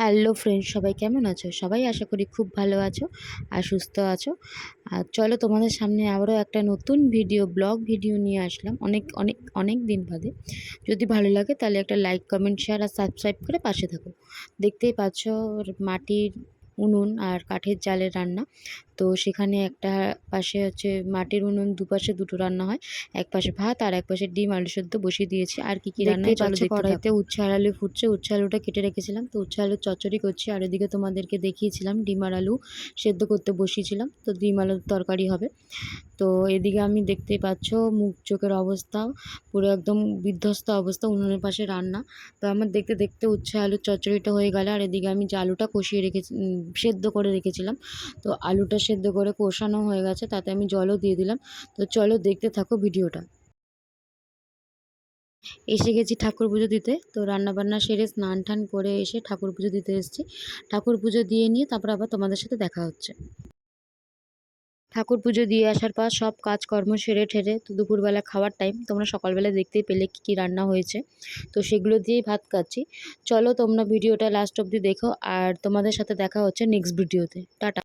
Hello friends সবাই কেমন আছো? সবাই আশা করি খুব ভালো আছো আর সুস্থ আছো। আর চলো তোমাদের সামনে আবারও একটা নতুন ভিডিও ব্লগ ভিডিও নিয়ে আসলাম। অনেক অনেক অনেক দিন বাদে। যদি ভালো লাগে তাহলে একটা লাইক কমেন্ট শেয়ার আর সাবস্ক্রাইব করে পাশে থাকো। দেখতেই পাচ্ছ মাটির উনুন আর কাঠের জালের রান্না। তো সেখানে একটা পাশে হচ্ছে মাটির উনুন দুপাশে দুটো রান্না হয় এক পাশে ভাত আর এক পাশে ডিম আলু সেদ্ধ বসিয়ে দিয়েছি। আর কি কি রান্না চলো কড়াইতে। উচ্ছে আর আলু ফুটছে উচ্ছে আলুটা কেটে রেখেছিলাম। তো উচ্ছে আলুর চচ্চড়ি করছি আর এদিকে তোমাদেরকে দেখিয়েছিলাম ডিম আর আলু সেদ্ধ করতে বসিয়েছিলাম। তো ডিম আলুর তরকারি হবে। তো এদিকে আমি দেখতেই পাচ্ছ মুখ চোখের অবস্থা পুরো একদম বিধ্বস্ত অবস্থা উনুনের পাশে রান্না। তো আমার দেখতে দেখতে উচ্ছে আলুর চচ্চড়িটা হয়ে গেল। আর এদিকে আমি যে আলুটা কষিয়ে রেখেছি সেদ্ধ করে রেখেছিলাম। তো আলুটা সেদ্ধ করে কষানো হয়ে গেছে, তাতে আমি জলও দিয়ে দিলাম। তো চলো দেখতে থাকো ভিডিওটা। এসে গেছি ঠাকুর পুজো দিতে। তো রান্না বান্না সেরে স্নান টান করে এসে ঠাকুর পুজো দিতে এসেছি। ঠাকুর পুজো দিয়ে নিয়ে তারপর আবার তোমাদের সাথে দেখা হচ্ছে। ঠাকুর পুজো দিয়ে আসার পর সব কাজকর্ম সেরে ঠেরে তো দুপুরবেলা খাওয়ার টাইম তোমরা সকালবেলা দেখতেই পেলে কী কী রান্না হয়েছে। তো সেগুলো দিয়েই ভাত খাচ্ছি। চলো তোমরা ভিডিওটা লাস্ট অবধি দেখো, আর তোমাদের সাথে দেখা হচ্ছে নেক্সট ভিডিওতে টাটা।